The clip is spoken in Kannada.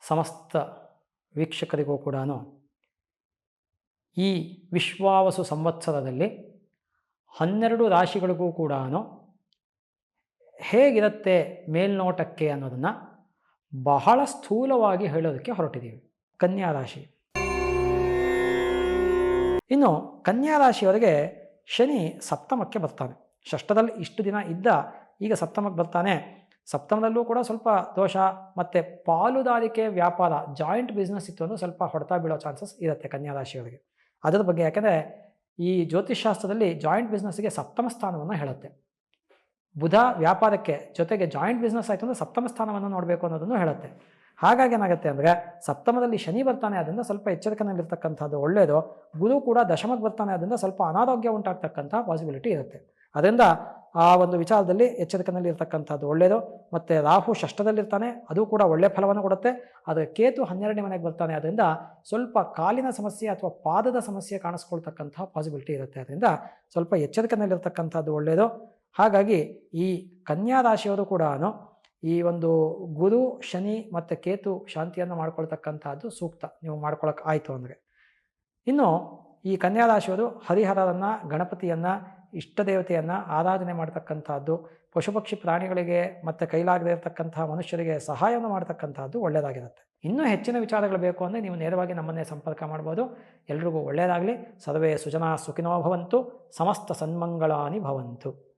ಸಮಸ್ತ ವೀಕ್ಷಕರಿಗೂ ಕೂಡ ಈ ವಿಶ್ವಾವಸು ಸಂವತ್ಸರದಲ್ಲಿ ಹನ್ನೆರಡು ರಾಶಿಗಳಿಗೂ ಕೂಡ ಹೇಗಿರುತ್ತೆ ಮೇಲ್ನೋಟಕ್ಕೆ ಅನ್ನೋದನ್ನು ಬಹಳ ಸ್ಥೂಲವಾಗಿ ಹೇಳೋದಕ್ಕೆ ಹೊರಟಿದ್ದೀವಿ. ಕನ್ಯಾ ರಾಶಿ. ಇನ್ನು ಕನ್ಯಾ ರಾಶಿಯವರಿಗೆ ಶನಿ ಸಪ್ತಮಕ್ಕೆ ಬರ್ತಾನೆ. ಷಷ್ಠದಲ್ಲಿ ಇಷ್ಟು ದಿನ ಇದ್ದ ಈಗ ಸಪ್ತಮಕ್ಕೆ ಬರ್ತಾನೆ. ಸಪ್ತಮದಲ್ಲೂ ಕೂಡ ಸ್ವಲ್ಪ ದೋಷ, ಮತ್ತು ಪಾಲುದಾರಿಕೆ ವ್ಯಾಪಾರ, ಜಾಯಿಂಟ್ ಬಿಸ್ನೆಸ್ ಇತ್ತು ಅಂದ್ರೆ ಸ್ವಲ್ಪ ಹೊಡೆತ ಬೀಳೋ ಚಾನ್ಸಸ್ ಇರುತ್ತೆ ಕನ್ಯಾ ರಾಶಿಗಳಿಗೆ ಅದರ ಬಗ್ಗೆ ಯಾಕೆಂದರೆ ಈ ಜ್ಯೋತಿಷ್ಶಾಸ್ತ್ರದಲ್ಲಿ ಜಾಯಿಂಟ್ ಬಿಸ್ನೆಸ್ಗೆ ಸಪ್ತಮ ಸ್ಥಾನವನ್ನು ಹೇಳುತ್ತೆ. ಬುಧ ವ್ಯಾಪಾರಕ್ಕೆ ಜೊತೆಗೆ ಜಾಯಿಂಟ್ ಬಿಸ್ನೆಸ್ ಆಯಿತು ಅಂದರೆ ಸಪ್ತಮ ಸ್ಥಾನವನ್ನು ನೋಡಬೇಕು ಅನ್ನೋದನ್ನು ಹೇಳುತ್ತೆ. ಹಾಗಾಗಿ ಏನಾಗುತ್ತೆ ಅಂದರೆ ಸಪ್ತಮದಲ್ಲಿ ಶನಿ ಬರ್ತಾನೆ ಆದ್ದರಿಂದ ಸ್ವಲ್ಪ ಎಚ್ಚರಿಕೆಯಲ್ಲಿರ್ತಕ್ಕಂಥದ್ದು ಒಳ್ಳೆಯದು ಗುರು ಕೂಡ ದಶಮಕ್ಕೆ ಬರ್ತಾನೆ ಆದ್ದರಿಂದ ಸ್ವಲ್ಪ ಅನಾರೋಗ್ಯ ಉಂಟಾಗ್ತಕ್ಕಂಥ ಪಾಸಿಬಿಲಿಟಿ ಇರುತ್ತೆ. ಅದರಿಂದ ಆ ಒಂದು ವಿಚಾರದಲ್ಲಿ ಎಚ್ಚರಿಕೆಯಲ್ಲಿ ಇರತಕ್ಕಂಥದ್ದು ಒಳ್ಳೆಯದು. ಮತ್ತು ರಾಹು ಷಷ್ಠದಲ್ಲಿರ್ತಾನೆ, ಅದು ಕೂಡ ಒಳ್ಳೆಯ ಫಲವನ್ನು ಕೊಡುತ್ತೆ. ಆದರೆ ಕೇತು ಹನ್ನೆರಡನೇ ಮನೆಗೆ ಬರ್ತಾನೆ, ಅದರಿಂದ ಸ್ವಲ್ಪ ಕಾಲಿನ ಸಮಸ್ಯೆ ಅಥವಾ ಪಾದದ ಸಮಸ್ಯೆ ಕಾಣಿಸ್ಕೊಳ್ತಕ್ಕಂಥ ಪಾಸಿಬಿಲಿಟಿ ಇರುತ್ತೆ. ಅದರಿಂದ ಸ್ವಲ್ಪ ಎಚ್ಚರಿಕೆಯಲ್ಲಿರ್ತಕ್ಕಂಥದ್ದು ಒಳ್ಳೆಯದು. ಹಾಗಾಗಿ ಈ ಕನ್ಯಾ ರಾಶಿಯವರು ಕೂಡ ಈ ಒಂದು ಗುರು, ಶನಿ ಮತ್ತು ಕೇತು ಶಾಂತಿಯನ್ನು ಮಾಡ್ಕೊಳ್ತಕ್ಕಂಥದ್ದು ಸೂಕ್ತ. ನೀವು ಮಾಡ್ಕೊಳಕ್ಕೆ ಆಯಿತು ಅಂದರೆ. ಇನ್ನು ಈ ಕನ್ಯಾ ರಾಶಿಯವರು ಹರಿಹರರನ್ನು ಗಣಪತಿಯನ್ನು ಇಷ್ಟ ದೇವತೆಯನ್ನು ಆರಾಧನೆ ಮಾಡ್ತಕ್ಕಂಥದ್ದು ಪಶು ಪಕ್ಷಿ ಪ್ರಾಣಿಗಳಿಗೆ ಮತ್ತು ಕೈಲಾಗದೇ ಇರತಕ್ಕಂತಹ ಮನುಷ್ಯರಿಗೆ ಸಹಾಯವನ್ನು ಮಾಡ್ತಕ್ಕಂಥದ್ದು ಒಳ್ಳೆಯದಾಗಿರುತ್ತೆ. ಇನ್ನೂ ಹೆಚ್ಚಿನ ವಿಚಾರಗಳು ಬೇಕು ಅಂದರೆ ನೀವು ನೇರವಾಗಿ ನಮ್ಮನ್ನೇ ಸಂಪರ್ಕ ಮಾಡ್ಬೋದು. ಎಲ್ರಿಗೂ ಒಳ್ಳೆಯದಾಗಲಿ. ಸರ್ವೇ ಸುಜನಾ ಸುಖಿನೋ ಭವಂತು. ಸಮಸ್ತ ಸನ್ಮಂಗಳಾನಿ ಭವಂತು.